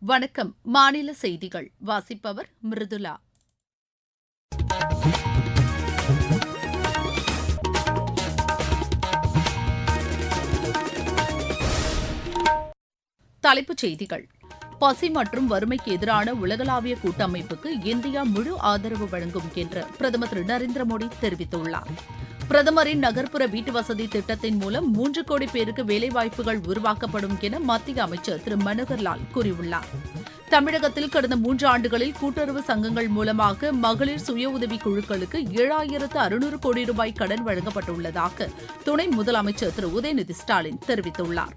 வணக்கம். மாநில செய்திகள். வாசிப்பவர் மிருதுலா தலைப்புச் செய்திகள். பசி மற்றும் வறுமைக்கு எதிரான உலகளாவிய கூட்டமைப்புக்கு இந்தியா முழு ஆதரவு வழங்கும் என்று பிரதமர் திரு நரேந்திர மோடி தெரிவித்துள்ளார். பிரதமரின் நகர்ப்புற வீட்டு வசதி திட்டத்தின் மூலம் மூன்று கோடி பேருக்கு வேலைவாய்ப்புகள் உருவாக்கப்படும் என மத்திய அமைச்சர் திரு மனோகர் லால் கூறியுள்ளார். தமிழகத்தில் கடந்த மூன்று ஆண்டுகளில் கூட்டுறவு சங்கங்கள் மூலமாக மகளிர் சுய உதவி குழுக்களுக்கு ஏழாயிரத்து அறுநூறு கோடி ரூபாய் கடன் வழங்கப்பட்டுள்ளதாக துணை முதலமைச்சர் திரு உதயநிதி ஸ்டாலின் தெரிவித்துள்ளார்.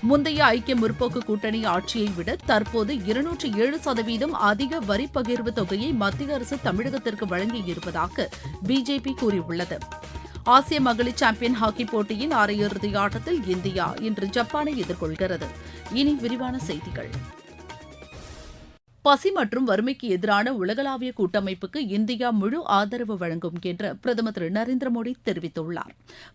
முந்தைய ஐக்கிய முற்போக்கு கூட்டணி ஆட்சியை விட தற்போது இருநூற்று ஏழு சதவீதம் அதிக வரி பகிர்வு தொகையை மத்திய அரசு தமிழகத்திற்கு வழங்கியிருப்பதாக பிஜேபி கூறியுள்ளது. ஆசிய மகளிர் சாம்பியன் ஹாக்கி போட்டியின் அரையிறுதி ஆட்டத்தில் இந்தியா இன்று ஜப்பானை எதிர்கொள்கிறது. இனி விரிவான செய்திகள். பசி மற்றும் வறுமைக்கு எதிரான உலகளாவிய கூட்டமைப்புக்கு இந்தியா முழு ஆதரவு வழங்கும் என்று பிரதமர் திரு நரேந்திர மோடி தெரிவித்துள்ளார்.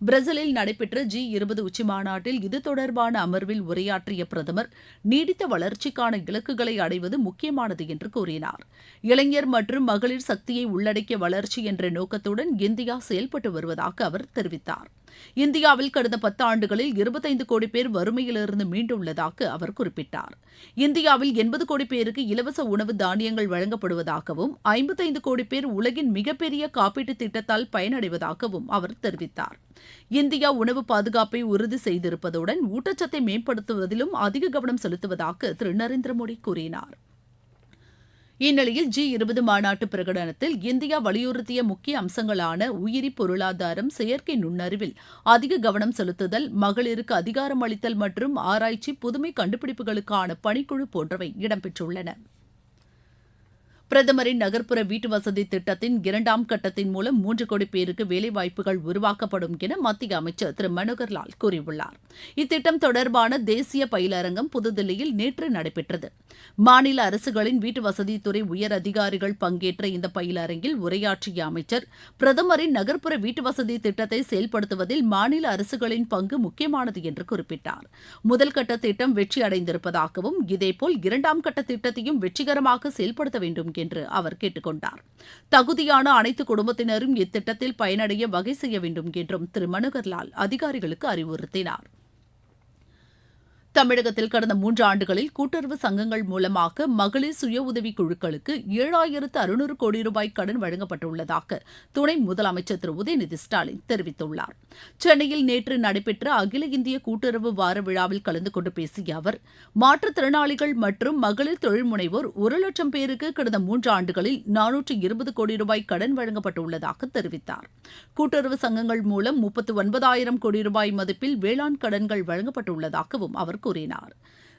பிரேசிலில் நடைபெற்ற ஜி இருபது உச்சிமாநாட்டில் இது தொடர்பான அமர்வில் உரையாற்றிய பிரதமர் நீடித்த வளர்ச்சிக்கான இலக்குகளை அடைவது முக்கியமானது என்று கூறினார். இளைஞர் மற்றும் மகளிர் சக்தியை உள்ளடக்கிய வளர்ச்சி என்ற நோக்கத்துடன் இந்தியா செயல்பட்டு வருவதாக அவர் தெரிவித்தார். இந்தியாவில் கடந்த பத்தாண்டுகளில் இருபத்தைந்து கோடி பேர் வறுமையிலிருந்து மீண்டுள்ளதாக அவர் குறிப்பிட்டார். இந்தியாவில் எண்பது கோடி பேருக்கு இலவச உணவு தானியங்கள் வழங்கப்படுவதாகவும் ஐம்பத்தைந்து கோடி பேர் உலகின் மிகப்பெரிய காப்பீட்டுத் திட்டத்தால் பயனடைவதாகவும் அவர் தெரிவித்தார். இந்தியா உணவு பாதுகாப்பை உறுதி செய்திருப்பதுடன் ஊட்டச்சத்தை மேம்படுத்துவதிலும் அதிக கவனம் செலுத்துவதாக திரு. நரேந்திர மோடி கூறினார். இந்நிலையில் ஜி இருபது மாநாட்டு பிரகடனத்தில் இந்தியா வலியுறுத்திய முக்கிய அம்சங்களான உயிரி பொருளாதாரம் செயற்கை நுண்ணறிவில் அதிக கவனம் செலுத்துதல் மகளிருக்கு அதிகாரம் அளித்தல் மற்றும் ஆராய்ச்சி புதுமை கண்டுபிடிப்புகளுக்கான பணிக்குழு போன்றவை இடம்பெற்றுள்ளன. பிரதமரின் நகர்ப்புற வீட்டு வசதி திட்டத்தின் இரண்டாம் கட்டத்தின் மூலம் மூன்று கோடி பேருக்கு வேலைவாய்ப்புகள் உருவாக்கப்படும் என மத்திய அமைச்சர் திரு மனோகர் லால் கூறியுள்ளார். இத்திட்டம் தொடர்பான தேசிய பயிலரங்கம் புதுதில்லியில் நேற்று நடைபெற்றது. மாநில அரசுகளின் வீட்டு உயர் அதிகாரிகள் பங்கேற்ற இந்த பயிலரங்கில் உரையாற்றிய அமைச்சர் பிரதமரின் நகர்ப்புற வீட்டு வசதி திட்டத்தை செயல்படுத்துவதில் மாநில அரசுகளின் பங்கு முக்கியமானது என்று குறிப்பிட்டார். முதல் கட்ட திட்டம் வெற்றி அடைந்திருப்பதாகவும் இதேபோல் இரண்டாம் கட்ட திட்டத்தையும் வெற்றிகரமாக செயல்படுத்த வேண்டும் என்று அவர் கேட்டுக் கொண்டார் தகுதியான அனைத்து குடும்பத்தினரும் இத்திட்டத்தில் பயனடைய வகை செய்ய வேண்டும் என்றும் திரு. மனோகர்லால் அதிகாரிகளுக்கு அறிவுறுத்தினார். தமிழகத்தில் கடந்த மூன்று ஆண்டுகளில் கூட்டுறவு சங்கங்கள் மூலமாக மகளிர் சுய உதவி குழுக்களுக்கு ஏழாயிரத்து அறுநூறு கோடி ரூபாய் கடன் வழங்கப்பட்டுள்ளதாக துணை முதலமைச்சர் திரு உதயநிதி ஸ்டாலின் தெரிவித்துள்ளார். சென்னையில் நேற்று நடைபெற்ற அகில இந்திய கூட்டுறவு வார விழாவில் கலந்து கொண்டு பேசிய அவர் மாற்றுத்திறனாளிகள் மற்றும் மகளிர் தொழில் முனைவோர் ஒரு லட்சம் பேருக்கு கடந்த மூன்று ஆண்டுகளில் நானூற்று இருபது கோடி ரூபாய் கடன் வழங்கப்பட்டுள்ளதாக தெரிவித்தார். கூட்டுறவு சங்கங்கள் மூலம் முப்பத்து ஒன்பதாயிரம் கோடி ரூபாய் மதிப்பில் வேளாண் கடன்கள் வழங்கப்பட்டுள்ளதாகவும் அவர் கூறினார்.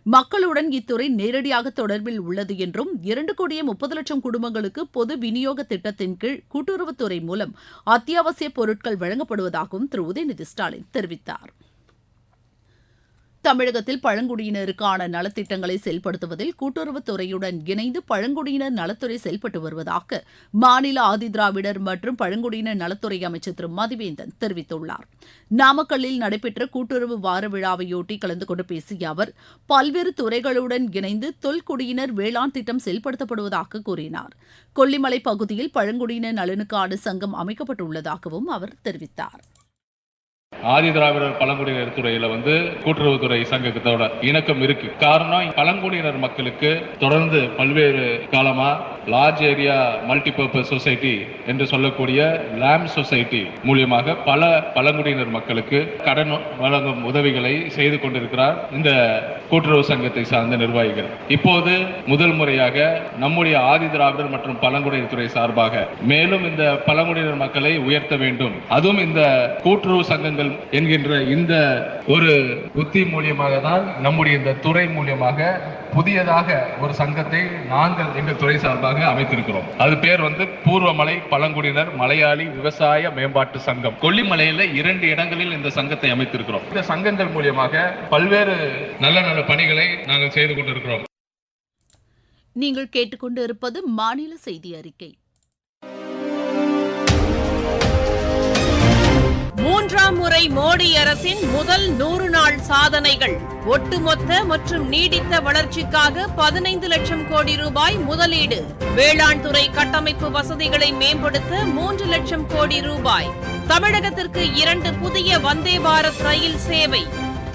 மக்களுடன் இத்துறை நேரடியாக தொடர்பில் உள்ளது என்றும் இரண்டு கோடியே முப்பது லட்சம் குடும்பங்களுக்கு பொது விநியோக திட்டத்தின் கீழ் கூட்டுறவுத்துறை மூலம் அத்தியாவசிய பொருட்கள் வழங்கப்படுவதாகவும் திரு. உதயநிதி ஸ்டாலின் தெரிவித்தார். தமிழகத்தில் பழங்குடியினருக்கான நலத்திட்டங்களை செயல்படுத்துவதில் கூட்டுறவுத்துறையுடன் இணைந்து பழங்குடியினர் நலத்துறை செயல்பட்டு வருவதாக மாநில ஆதிதிராவிடர் மற்றும் பழங்குடியினர் நலத்துறை அமைச்சர் திரு மதிவேந்தன் தெரிவித்துள்ளார். நாமக்கல்லில் நடைபெற்ற கூட்டுறவு வார விழாவையொட்டி கலந்து கொண்டு பேசிய அவர் பல்வேறு துறைகளுடன் இணைந்து தொல்குடியினர் வேளாண் திட்டம் செயல்படுத்தப்படுவதாக கூறினார். கொல்லிமலை பகுதியில் பழங்குடியினர் நலனுக்கான சங்கம் அமைக்கப்பட்டுள்ளதாகவும் அவர் தெரிவித்தார். ஆதி திராவிடர் பழங்குடியினர் துறையில வந்து கூட்டுறவுத்துறை சங்கத்தோட இணக்கம் இருக்கு. காரணம் பழங்குடியினர் மக்களுக்கு தொடர்ந்து பல்வேறு காலமா லார்ஜ் ஏரியா மல்டிபர்பஸ் சொசைட்டி என்று சொல்லக்கூடிய லேம் சொசைட்டி மூலியமாக பல பழங்குடியினர் மக்களுக்கு கடன் வழங்கும் உதவிகளை செய்து கொண்டிருக்கிறார் இந்த கூட்டுறவு சங்கத்தை சார்ந்த நிர்வாகிகள். இப்போது முதல் முறையாக நம்முடைய ஆதி திராவிடர் மற்றும் பழங்குடியினர் துறை சார்பாக மேலும் இந்த பழங்குடியினர் மக்களை உயர்த்த வேண்டும். அதுவும் இந்த கூட்டுறவு சங்கங்கள் என்கின்ற இந்த ஒரு உத்தி மூலியமாக தான் நம்முடைய இந்த துறை மூலியமாக புதியதாக ஒரு சங்கத்தை நாங்கள் எங்கள் துறை சார்பாக அமைத்திருக்கிறோம். அது பேர் வந்து பூர்வமலை பழங்குடியினர் மலையாளி விவசாய மேம்பாட்டு சங்கம். கொல்லிமலையில இரண்டு இடங்களில் இந்த சங்கத்தை அமைத்திருக்கிறோம். இந்த சங்கங்கள் மூலியமாக பல்வேறு நல்ல நல்ல பணிகளை நாங்கள் செய்து கொண்டிருக்கிறோம். நீங்கள் கேட்டுக்கொண்டு இருப்பது மாநில செய்தி அறிக்கை. மூன்றாம் முறை மோடி அரசின் முதல் நூறு நாள் சாதனைகள். ஒட்டுமொத்த மற்றும் நீடித்த வளர்ச்சிக்காக பதினைந்து லட்சம் கோடி ரூபாய் முதலீடு. வேளாண் துறை கட்டமைப்பு வசதிகளை மேம்படுத்த மூன்று லட்சம் கோடி ரூபாய். தமிழகத்திற்கு இரண்டு புதிய வந்தே பாரத் ரயில் சேவை.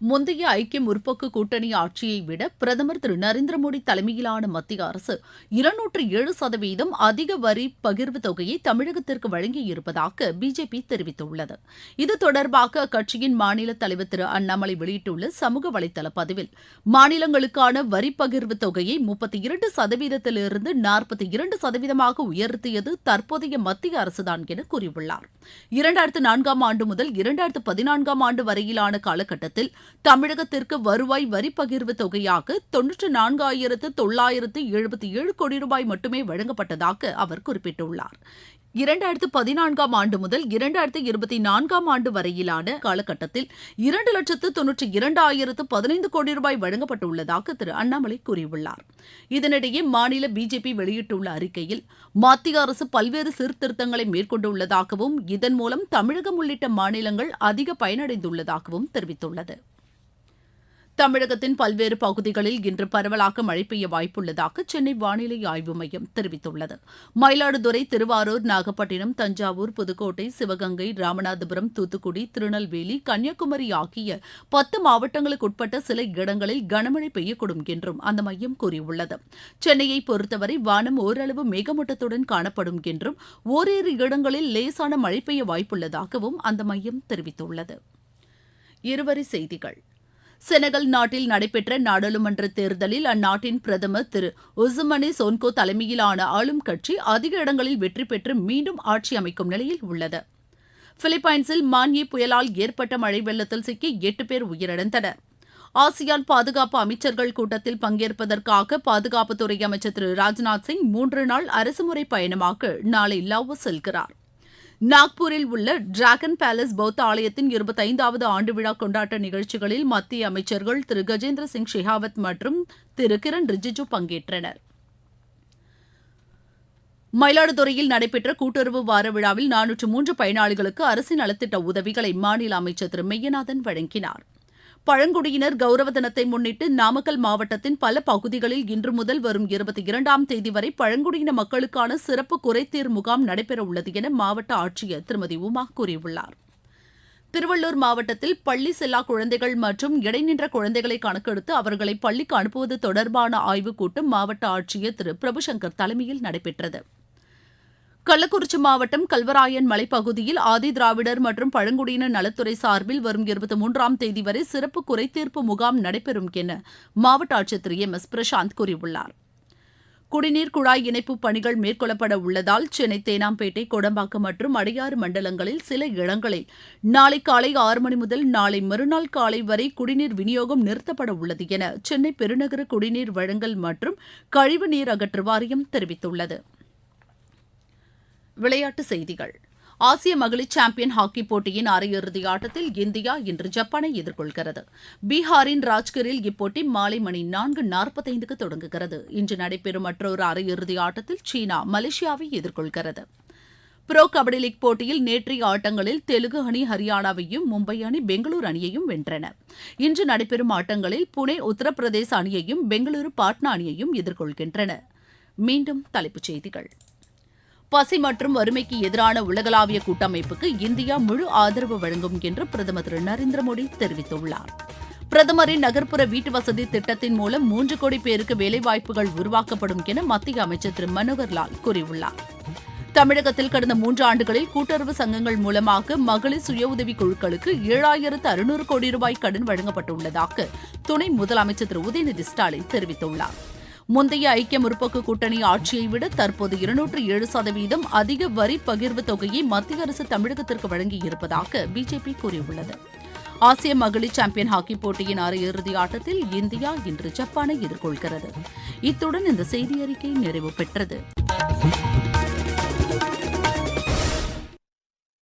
முந்தைய ஐக்கிய முற்போக்கு கூட்டணி ஆட்சியை விட பிரதமர் திரு நரேந்திர மோடி தலைமையிலான மத்திய அரசு இருநூற்று ஏழு சதவீதம் அதிக வரி பகிர்வு தொகையை தமிழகத்திற்கு வழங்கியிருப்பதாக பிஜேபி தெரிவித்துள்ளது. இது தொடர்பாக அக்கட்சியின் மாநில தலைவர் திரு அண்ணாமலை வெளியிட்டுள்ள சமூக வலைதள பதிவில் மாநிலங்களுக்கான வரி பகிர்வு தொகையை முப்பத்தி இரண்டு சதவீதத்திலிருந்து நாற்பத்தி இரண்டு சதவீதமாக உயர்த்தியது தற்போதைய மத்திய அரசுதான் என கூறியுள்ளார். இரண்டாயிரத்து நான்காம் ஆண்டு முதல் இரண்டாயிரத்து பதினான்காம் ஆண்டு வரையிலான காலகட்டத்தில் தமிழகத்திற்கு வருவாய் வரி பகிர்வு தொகையாக தொன்னூற்று நான்காயிரத்து தொள்ளாயிரத்து எழுபத்தி ஏழு கோடி ரூபாய் மட்டுமே வழங்கப்பட்டதாக அவர் குறிப்பிட்டுள்ளார். இரண்டாயிரத்து பதினான்காம் ஆண்டு முதல் இரண்டாயிரத்து இருபத்தி நான்காம் ஆண்டு வரையிலான காலகட்டத்தில் இரண்டு லட்சத்து தொன்னூற்றி இரண்டாயிரத்து பதினைந்து கோடி ரூபாய் வழங்கப்பட்டுள்ளதாக திரு அண்ணாமலை கூறியுள்ளார். இதனிடையே மாநில பிஜேபி வெளியிட்டுள்ள அறிக்கையில் மத்திய அரசு பல்வேறு சீர்திருத்தங்களை மேற்கொண்டுள்ளதாகவும் இதன் மூலம் தமிழகம் உள்ளிட்ட மாநிலங்கள் அதிக பயனடைந்துள்ளதாகவும் தெரிவித்துள்ளது. தமிழகத்தின் பல்வேறு பகுதிகளில் இன்று பரவலாக மழை பெய்ய வாய்ப்புள்ளதாக சென்னை வானிலை ஆய்வு மையம் தெரிவித்துள்ளது. மயிலாடுதுறை திருவாரூர் நாகப்பட்டினம் தஞ்சாவூர் புதுக்கோட்டை சிவகங்கை ராமநாதபுரம் தூத்துக்குடி திருநெல்வேலி கன்னியாகுமரி ஆகிய பத்து மாவட்டங்களுக்கு உட்பட்ட சில இடங்களில் கனமழை பெய்யக்கூடும் என்றும் அந்த மையம் கூறியுள்ளது. சென்னையை பொறுத்தவரை வானம் ஓரளவு மேகமூட்டத்துடன் காணப்படும் என்றும் ஓரிரு இடங்களில் லேசான மழை பெய்ய வாய்ப்புள்ளதாகவும் அந்த மையம் தெரிவித்துள்ளது. இருவரி செய்திகள். செனகல் நாட்டில் நடைபெற்ற நாடாளுமன்ற தேர்தலில் அந்நாட்டின் பிரதமர் திரு ஒசுமனி சோன்கோ தலைமையிலான ஆளும் கட்சி அதிக இடங்களில் வெற்றி பெற்று மீண்டும் ஆட்சி அமைக்கும் நிலையில் உள்ளது. பிலிப்பைன்ஸில் மான்யே புயலால் ஏற்பட்ட மழை வெள்ளத்தில் சிக்கி எட்டு பேர் உயிரிழந்தனர். ஆசியான் பாதுகாப்பு அமைச்சர்கள் கூட்டத்தில் பங்கேற்பதற்காக பாதுகாப்புத்துறை அமைச்சர் திரு ராஜ்நாத் சிங் மூன்று நாள் அரசுமுறை பயணமாக நாளை லாவோஸ் செல்கிறார். நாக்பூரில் உள்ள டிராகன் பேலஸ் பௌத்த ஆலயத்தின் இருபத்தைந்தாவது ஆண்டு விழா கொண்டாட்ட நிகழ்ச்சிகளில் மத்திய அமைச்சர்கள் திரு. கஜேந்திர சிங் ஷெகாவத் மற்றும் திரு. கிரண் ரிஜிஜு பங்கேற்றனர். மயிலாடுதுறையில் நடைபெற்ற கூட்டுறவு வார விழாவில் நானூற்று மூன்று பயனாளிகளுக்கு அரசின் நலத்திட்ட உதவிகளை மாநில அமைச்சர் திரு. மெய்யநாதன் வழங்கினார். பழங்குடியினர் கௌரவ தினத்தை முன்னிட்டு நாமக்கல் மாவட்டத்தின் பல பகுதிகளில் இன்று முதல் வரும் இருபத்தி இரண்டாம் தேதி வரை பழங்குடியின மக்களுக்கான சிறப்பு குறைதீர் முகாம் நடைபெறவுள்ளது என மாவட்ட ஆட்சியர் திருமதி உமா கூறியுள்ளார். திருவள்ளூர் மாவட்டத்தில் பள்ளி செல்லா குழந்தைகள் மற்றும் இடைநின்ற குழந்தைகளை கணக்கெடுத்து அவர்களை பள்ளிக்கு அனுப்புவது தொடர்பான ஆய்வுக் கூட்டம் மாவட்ட ஆட்சியர் திரு. பிரபுசங்கர் தலைமையில் நடைபெற்றது. கள்ளக்குறிச்சி மாவட்டம் கல்வராயன் மலைப்பகுதியில் ஆதி திராவிடர் மற்றும் பழங்குடியினர் நலத்துறை சார்பில் வரும் இருபத்தி மூன்றாம் தேதி வரை சிறப்பு குறைதீர்ப்பு முகாம் நடைபெறும் என மாவட்ட ஆட்சியர் திரு எம். எஸ். பிரசாந்த் கூறியுள்ளார். குடிநீர் குழாய் இணைப்பு பணிகள் மேற்கொள்ளப்பட உள்ளதால் சென்னை தேனாம்பேட்டை கொடம்பாக்கம் மற்றும் அடையாறு மண்டலங்களில் சில இடங்களில் நாளை காலை ஆறு மணி முதல் நாளை மறுநாள் காலை வரை குடிநீர் விநியோகம் நிறுத்தப்பட உள்ளது என சென்னை பெருநகர குடிநீர் வழங்கல் மற்றும் கழிவு நீர் அகற்று வாரியம் தெரிவித்துள்ளது. விளையாட்டுச் செய்திகள். ஆசிய மகளிர் சாம்பியன் ஹாக்கி போட்டியின் அரையிறுதி ஆட்டத்தில் இந்தியா இன்று ஜப்பானை எதிர்கொள்கிறது. பீகாரின் ராஜ்கரில் இப்போட்டி மாலை மணி நான்கு நாற்பத்தைந்துக்கு தொடங்குகிறது. இன்று நடைபெறும் மற்றொரு அரையிறுதி ஆட்டத்தில் சீனா மலேசியாவை எதிர்கொள்கிறது. புரோ கபடி லீக் போட்டியில் நேற்றைய ஆட்டங்களில் தெலுங்கு அணி ஹரியானாவையும் மும்பை அணி பெங்களூரு அணியையும் வென்றன. இன்று நடைபெறும் ஆட்டங்களில் புனே உத்தரப்பிரதேச அணியையும் பெங்களூரு பாட்னா அணியையும் எதிர்கொள்கின்றன. மீண்டும் தலைப்புச் செய்திகள். பசி மற்றும் வறுமைக்கு எதிரான உலகளாவிய கூட்டமைப்புக்கு இந்தியா முழு ஆதரவு வழங்கும் என்று பிரதமர் திரு நரேந்திர மோடி தெரிவித்துள்ளார். பிரதமரின் நகர்ப்புற வீட்டு வசதி திட்டத்தின் மூலம் மூன்று கோடி பேருக்கு வேலைவாய்ப்புகள் உருவாக்கப்படும் என மத்திய அமைச்சர் திரு மனோகர் லால் கூறியுள்ளார். தமிழகத்தில் கடந்த மூன்று ஆண்டுகளில் கூட்டுறவு சங்கங்கள் மூலமாக மகளிர் சுய உதவி குழுக்களுக்கு ஏழாயிரத்து அறுநூறு கோடி ரூபாய் கடன் வழங்கப்பட்டுள்ளதாக துணை முதலமைச்சர் திரு உதயநிதி ஸ்டாலின் தெரிவித்துள்ளார். முந்தைய ஐக்கிய முற்போக்கு கூட்டணி ஆட்சியை விட தற்போது இருநூற்று ஏழு சதவீதம் அதிக வரி பகிர்வு தொகையை மத்திய அரசு தமிழகத்திற்கு வழங்கியிருப்பதாக பிஜேபி கூறியுள்ளது. ஆசிய மகளிர் சாம்பியன் ஹாக்கி போட்டியின் அரையிறுதி ஆட்டத்தில் இந்தியா இன்று ஜப்பானை எதிர்கொள்கிறது. இத்துடன் இந்த செய்தி அறிக்கை நிறைவு பெற்றது.